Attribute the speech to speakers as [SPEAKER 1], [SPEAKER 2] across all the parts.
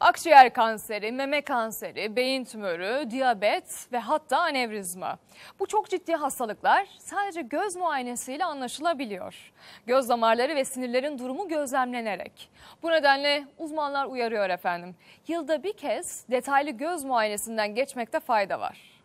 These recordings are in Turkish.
[SPEAKER 1] Akciğer kanseri, meme kanseri, beyin tümörü, diyabet ve hatta anevrizma. Bu çok ciddi hastalıklar sadece göz muayenesiyle anlaşılabiliyor. Göz damarları ve sinirlerin durumu gözlemlenerek. Bu nedenle uzmanlar uyarıyor efendim. Yılda bir kez detaylı göz muayenesinden geçmekte fayda var.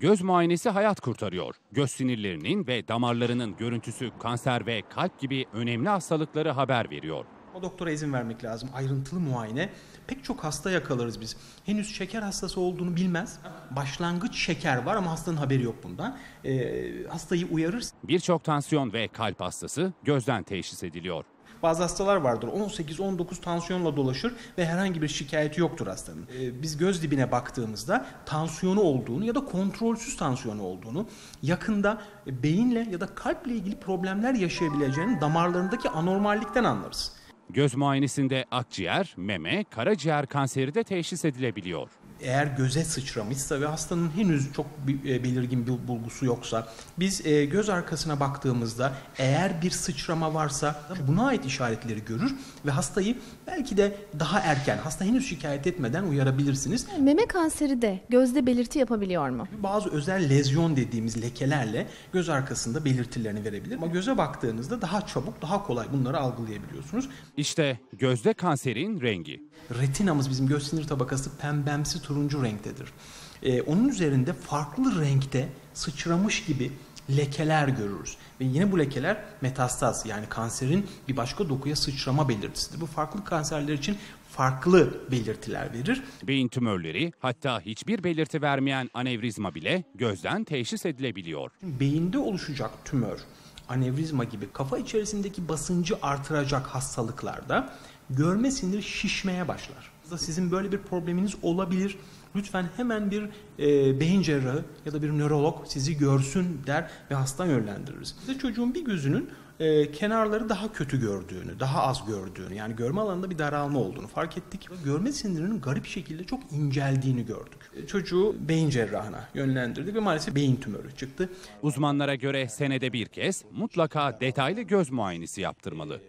[SPEAKER 2] Göz muayenesi hayat kurtarıyor. Göz sinirlerinin ve damarlarının görüntüsü kanser ve kalp gibi önemli hastalıkları haber veriyor.
[SPEAKER 3] O doktora izin vermek lazım. Ayrıntılı muayene. Pek çok hasta yakalarız biz. Henüz şeker hastası olduğunu bilmez. Başlangıç şeker var ama hastanın haberi yok bundan. Ee, hastayı uyarır.
[SPEAKER 2] Birçok tansiyon ve kalp hastası gözden teşhis ediliyor.
[SPEAKER 3] Bazı hastalar vardır 18-19 tansiyonla dolaşır ve herhangi bir şikayeti yoktur hastanın. Ee, biz göz dibine baktığımızda tansiyonu olduğunu ya da kontrolsüz tansiyonu olduğunu, yakında beyinle ya da kalple ilgili problemler yaşayabileceğini damarlarındaki anormallikten anlarız.
[SPEAKER 2] Göz muayenesinde akciğer, meme, karaciğer kanseri de teşhis edilebiliyor.
[SPEAKER 3] Eğer göze sıçramışsa ve hastanın henüz çok e, belirgin bir bulgusu yoksa biz e, göz arkasına baktığımızda eğer bir sıçrama varsa buna ait işaretleri görür ve hastayı belki de daha erken hasta henüz şikayet etmeden uyarabilirsiniz.
[SPEAKER 4] Meme kanseri de gözde belirti yapabiliyor mu?
[SPEAKER 3] Bazı özel lezyon dediğimiz lekelerle göz arkasında belirtilerini verebilir ama göze baktığınızda daha çabuk daha kolay bunları algılayabiliyorsunuz.
[SPEAKER 2] İşte gözde kanserin rengi.
[SPEAKER 3] Retinamız bizim göz sinir tabakası pembemsi turuncu renktedir. Ee, onun üzerinde farklı renkte sıçramış gibi lekeler görürüz. Ve yine bu lekeler metastaz yani kanserin bir başka dokuya sıçrama belirtisidir. Bu farklı kanserler için farklı belirtiler verir.
[SPEAKER 2] Beyin tümörleri hatta hiçbir belirti vermeyen anevrizma bile gözden teşhis edilebiliyor.
[SPEAKER 3] Beyinde oluşacak tümör, anevrizma gibi kafa içerisindeki basıncı artıracak hastalıklarda görme siniri şişmeye başlar. Sizin böyle bir probleminiz olabilir. Lütfen hemen bir e, beyin cerrahı ya da bir nörolog sizi görsün der ve hasta yönlendiririz. Bize çocuğun bir gözünün e, kenarları daha kötü gördüğünü, daha az gördüğünü yani görme alanında bir daralma olduğunu fark ettik. Görme sinirinin garip şekilde çok inceldiğini gördük. E, çocuğu beyin cerrahına yönlendirdik ve maalesef beyin tümörü çıktı.
[SPEAKER 2] Uzmanlara göre senede bir kez mutlaka detaylı göz muayenesi yaptırmalı.